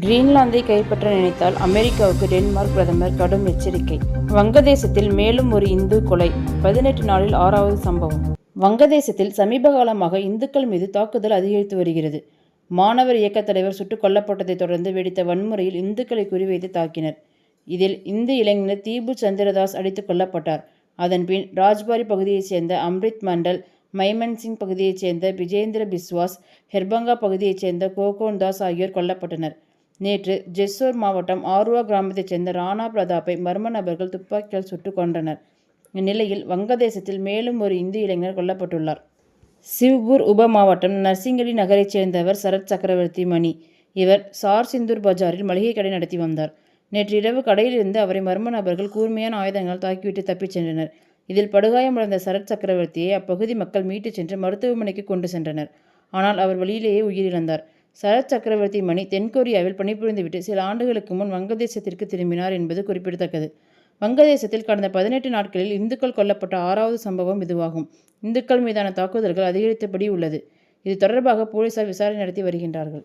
கிரீன்லாந்தை கைப்பற்ற நினைத்தால் அமெரிக்காவுக்கு டென்மார்க் பிரதமர் கடும் எச்சரிக்கை. வங்கதேசத்தில் மேலும் ஒரு இந்து கொலை பதினெட்டு நாளில் ஆறாவது சம்பவம். வங்கதேசத்தில் சமீப காலமாக இந்துக்கள் மீது தாக்குதல் அதிகரித்து வருகிறது. மாணவர் இயக்கத் தலைவர் சுட்டுக் கொல்லப்பட்டதைத் தொடர்ந்து வெடித்த வன்முறையில் இந்துக்களை குறிவைத்து தாக்கினர். இதில் இந்து இளைஞர் தீபு சந்திரதாஸ் அடித்துக் கொல்லப்பட்டார். அதன்பின் ராஜ்பாரி பகுதியைச் சேர்ந்த அம்ரித் மண்டல் மைமன் சிங் பகுதியைச் சேர்ந்த விஜேந்திர பிஸ்வாஸ் ஹெர்பங்கா பகுதியைச் சேர்ந்த கோகோன் தாஸ் ஆகியோர் கொல்லப்பட்டனர். நேற்று ஜெஸ்ஸோர் மாவட்டம் ஆர்வா கிராமத்தைச் சேர்ந்த ராணா பிரதாப்பை மர்ம நபர்கள் துப்பாக்கியால் சுட்டுக் கொன்றனர். இந்நிலையில் வங்கதேசத்தில் மேலும் ஒரு இந்து இளைஞர் கொல்லப்பட்டுள்ளார். சிவ்பூர் உப மாவட்டம் நர்சிங்கடி நகரைச் சேர்ந்தவர் சரத் சக்கரவர்த்தி மணி. இவர் சார் சிந்தூர் பஜாரில் மளிகை கடை நடத்தி வந்தார். நேற்று இரவு கடையிலிருந்து அவரை மர்ம நபர்கள் கூர்மையான ஆயுதங்களால் தாக்கிவிட்டு தப்பிச் சென்றனர். இதில் படுகாயமடைந்த சரத் சக்கரவர்த்தியை அப்பகுதி மக்கள் மீட்டுச் சென்று மருத்துவமனைக்கு கொண்டு சென்றனர். ஆனால் அவர் வழியிலேயே உயிரிழந்தார். சரத் சக்கரவர்த்தி மணி தென்கொரியாவில் பணிபுரிந்துவிட்டு சில ஆண்டுகளுக்கு முன் வங்கதேசத்திற்கு திரும்பினார் என்பது குறிப்பிடத்தக்கது. வங்கதேசத்தில் கடந்த பதினெட்டு நாட்களில் இந்துக்கள் கொல்லப்பட்ட ஆறாவது சம்பவம் இதுவாகும். இந்துக்கள் மீதான தாக்குதல்கள் அதிகரித்தபடி உள்ளது. இது தொடர்பாக போலீசார் விசாரணை நடத்தி வருகின்றார்கள்.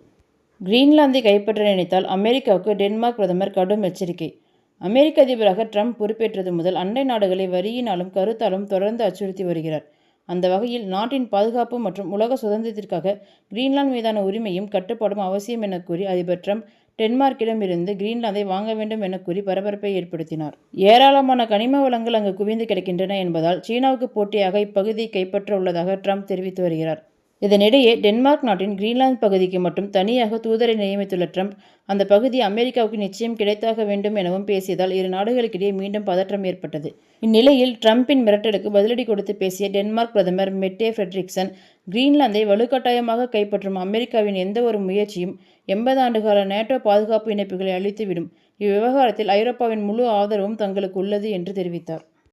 கிரீன்லாந்தை கைப்பற்ற நினைத்தால் அமெரிக்காவுக்கு டென்மார்க் பிரதமர் கடும் எச்சரிக்கை. அமெரிக்க அதிபராக ட்ரம்ப் பொறுப்பேற்றது முதல் அண்டை நாடுகளை வரியினாலும் கருத்தாலும் தொடர்ந்து அச்சுறுத்தி வருகிறார். அந்த வகையில் நாட்டின் பாதுகாப்பு மற்றும் உலக சுதந்திரத்திற்காக கிரீன்லாந்து மீதான உரிமையும் கட்டுப்பாடும் அவசியம் என கூறி அதிபர் ட்ரம்ப் டென்மார்க்கிடமிருந்து கிரீன்லாந்தை வாங்க வேண்டும் என கூறி பரபரப்பை ஏற்படுத்தினார். ஏராளமான கனிம வளங்கள் அங்கு குவிந்து கிடக்கின்றன என்பதால் சீனாவுக்கு போட்டியாக இப்பகுதியை கைப்பற்ற உள்ளதாக ட்ரம்ப் தெரிவித்து வருகிறார். இதனிடையே டென்மார்க் நாட்டின் கிரீன்லாந்து பகுதிக்கு மட்டும் தனியாக தூதரை நியமித்துள்ள ட்ரம்ப் அந்த பகுதி அமெரிக்காவுக்கு நிச்சயம் கிடைத்தாக வேண்டும் எனவும் பேசியதால் இரு நாடுகளுக்கிடையே மீண்டும் பதற்றம் ஏற்பட்டது. இந்நிலையில் ட்ரம்பின் மிரட்டலுக்கு பதிலடி கொடுத்து பேசிய டென்மார்க் பிரதமர் மெட்டே ஃபெட்ரிக்சன் கிரீன்லாந்தை வலுக்கட்டாயமாக கைப்பற்றும் அமெரிக்காவின் எந்த ஒரு முயற்சியும் எண்பது ஆண்டுகால நேட்டோ பாதுகாப்பு இணைப்புகளை அழித்துவிடும். இவ்விவகாரத்தில் ஐரோப்பாவின் முழு ஆதரவும் தங்களுக்கு உள்ளது என்று தெரிவித்தார்.